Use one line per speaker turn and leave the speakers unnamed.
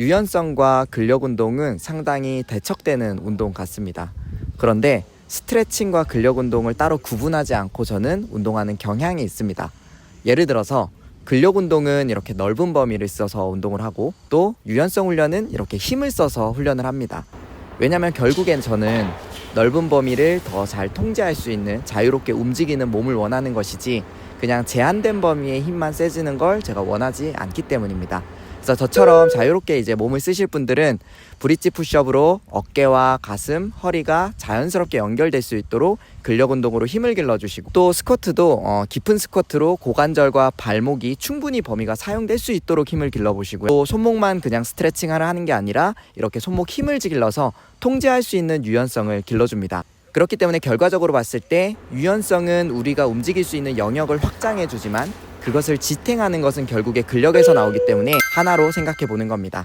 유연성과 근력 운동은 상당히 대척되는 운동 같습니다. 그런데 스트레칭과 근력 운동을 따로 구분하지 않고 저는 운동하는 경향이 있습니다. 예를 들어서 근력 운동은 이렇게 넓은 범위를 써서 운동을 하고 또 유연성 훈련은 이렇게 힘을 써서 훈련을 합니다. 왜냐면 결국엔 저는 넓은 범위를 더 잘 통제할 수 있는 자유롭게 움직이는 몸을 원하는 것이지 그냥 제한된 범위의 힘만 세지는 걸 제가 원하지 않기 때문입니다. 그래서 저처럼 자유롭게 이제 몸을 쓰실 분들은 브릿지 푸시업으로 어깨와 가슴, 허리가 자연스럽게 연결될 수 있도록 근력 운동으로 힘을 길러주시고 또 스쿼트도 어, 깊은 스쿼트로 고관절과 발목이 충분히 범위가 사용될 수 있도록 힘을 길러보시고요. 또 손목만 그냥 스트레칭하려 하는 게 아니라 이렇게 손목 힘을 길러서 통제할 수 있는 유연성을 길러줍니다. 그렇기 때문에 결과적으로 봤을 때 유연성은 우리가 움직일 수 있는 영역을 확장해 주지만 그것을 지탱하는 것은 결국에 근력에서 나오기 때문에 하나로 생각해 보는 겁니다.